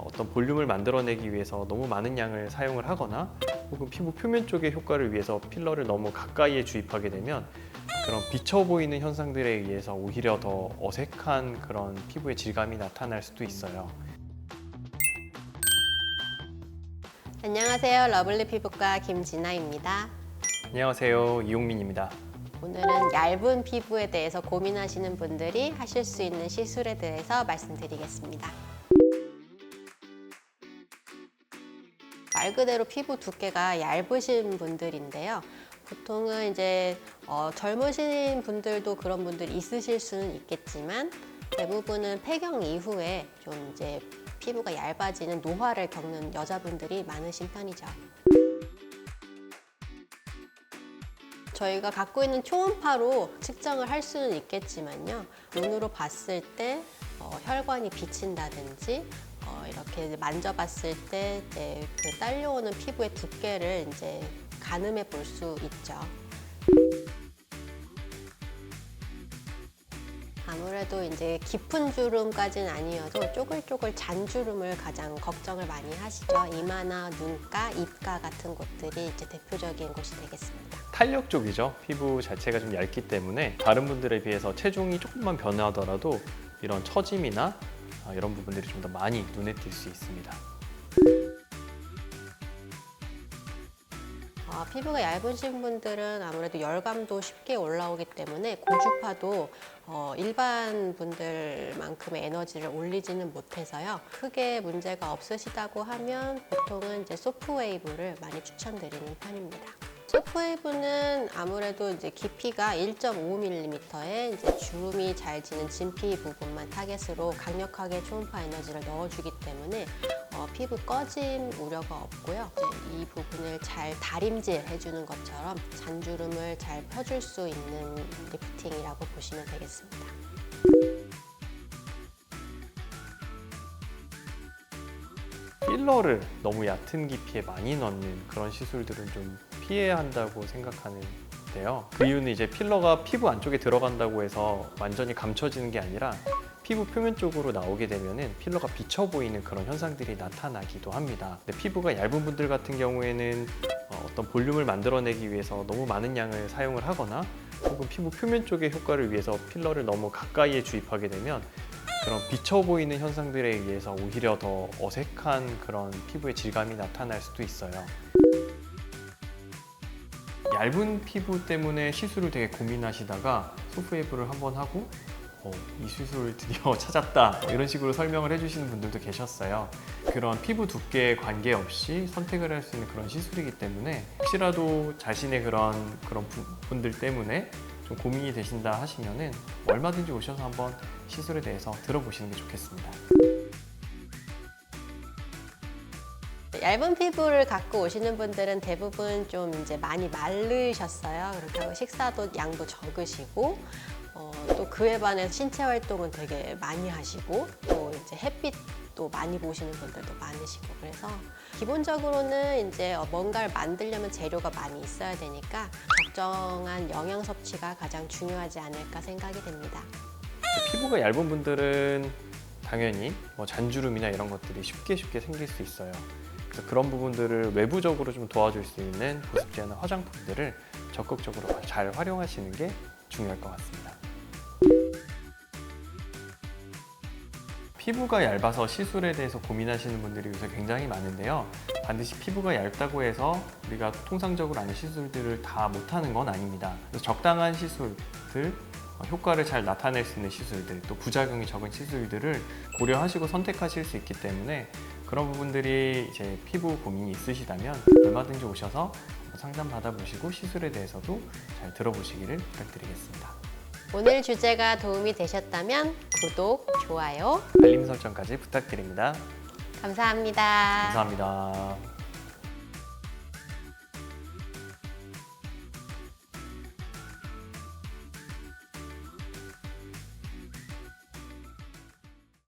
어, 어떤 볼륨을 만들어내기 위해서 너무 많은 양을 사용을 하거나 혹은 피부 표면 쪽의 효과를 위해서 필러를 너무 가까이에 주입하게 되면 그런 비쳐 보이는 현상들에 의해서 오히려 더 어색한 그런 피부의 질감이 나타날 수도 있어요. 안녕하세요. 러블리 피부과 김진아입니다. 안녕하세요. 이용민입니다. 오늘은 얇은 피부에 대해서 고민하시는 분들이 하실 수 있는 시술에 대해서 말씀드리겠습니다. 말 그대로 피부 두께가 얇으신 분들인데요. 보통은 이제 어, 젊으신 분들도 그런 분들이 있으실 수는 있겠지만 대부분은 폐경 이후에 좀 이제 피부가 얇아지는 노화를 겪는 여자분들이 많으신 편이죠. 저희가 갖고 있는 초음파로 측정을 할 수는 있겠지만요. 눈으로 봤을 때 어, 혈관이 비친다든지 어, 이렇게 만져봤을 때 이제 그 딸려오는 피부의 두께를 이제 가늠해 볼 수 있죠. 아무래도 이제 깊은 주름까지는 아니어도 쪼글쪼글 잔 주름을 가장 걱정을 많이 하시죠. 이마나 눈가, 입가 같은 곳들이 이제 대표적인 곳이 되겠습니다. 탄력 쪽이죠. 피부 자체가 좀 얇기 때문에 다른 분들에 비해서 체중이 조금만 변화하더라도 이런 처짐이나 아, 이런 부분들이 좀 더 많이 눈에 띌 수 있습니다. 어, 피부가 얇으신 분들은 아무래도 열감도 쉽게 올라오기 때문에 고주파도 어, 일반 분들만큼의 에너지를 올리지는 못해서요. 크게 문제가 없으시다고 하면 보통은 이제 소프웨이브를 많이 추천드리는 편입니다. 소프웨이브는 아무래도 이제 깊이가 1.5mm에 이제 주름이 잘 지는 진피 부분만 타겟으로 강력하게 초음파 에너지를 넣어주기 때문에 어, 피부 꺼짐 우려가 없고요. 이 부분을 잘 다림질 해주는 것처럼 잔주름을 잘 펴줄 수 있는 리프팅이라고 보시면 되겠습니다. 필러를 너무 얕은 깊이에 많이 넣는 그런 시술들은 좀 피해야 한다고 생각하는데요. 그 이유는 이제 필러가 피부 안쪽에 들어간다고 해서 완전히 감춰지는 게 아니라 피부 표면 쪽으로 나오게 되면은 필러가 비쳐 보이는 그런 현상들이 나타나기도 합니다. 근데 피부가 얇은 분들 같은 경우에는 어, 어떤 볼륨을 만들어내기 위해서 너무 많은 양을 사용을 하거나 혹은 피부 표면 쪽의 효과를 위해서 필러를 너무 가까이에 주입하게 되면 그런 비쳐 보이는 현상들에 의해서 오히려 더 어색한 그런 피부의 질감이 나타날 수도 있어요. 얇은 피부 때문에 시술을 되게 고민하시다가 소프웨이브를 한번 하고 어, 이 시술을 드디어 찾았다 이런 식으로 설명을 해주시는 분들도 계셨어요. 그런 피부 두께에 관계없이 선택을 할 수 있는 그런 시술이기 때문에 혹시라도 자신의 그런 그런 부- 분들 때문에 좀 고민이 되신다 하시면은 얼마든지 오셔서 한번 시술에 대해서 들어보시는 게 좋겠습니다. 얇은 피부를 갖고 오시는 분들은 대부분 좀 이제 많이 마르셨어요. 그렇게 하고 식사도 양도 적으시고 어, 또 그에 반해 신체 활동은 되게 많이 하시고 또 이제 햇빛도 많이 보시는 분들도 많으시고 그래서 기본적으로는 이제 어, 뭔가를 만들려면 재료가 많이 있어야 되니까 적정한 영양 섭취가 가장 중요하지 않을까 생각이 됩니다. 피부가 얇은 분들은 당연히 뭐 잔주름이나 이런 것들이 쉽게 쉽게 생길 수 있어요. 그래서 그런 부분들을 외부적으로 좀 도와줄 수 있는 보습제나 화장품들을 적극적으로 잘 활용하시는 게 중요할 것 같습니다. 피부가 얇아서 시술에 대해서 고민하시는 분들이 요새 굉장히 많은데요. 반드시 피부가 얇다고 해서 우리가 통상적으로 하는 시술들을 다 못하는 건 아닙니다. 적당한 시술들, 어, 효과를 잘 나타낼 수 있는 시술들, 또 부작용이 적은 시술들을 고려하시고 선택하실 수 있기 때문에 그런 부분들이 이제 피부 고민이 있으시다면 얼마든지 오셔서 상담 받아보시고 시술에 대해서도 잘 들어보시기를 부탁드리겠습니다. 오늘 주제가 도움이 되셨다면 구독, 좋아요 알림 설정까지 부탁드립니다. 감사합니다. 감사합니다.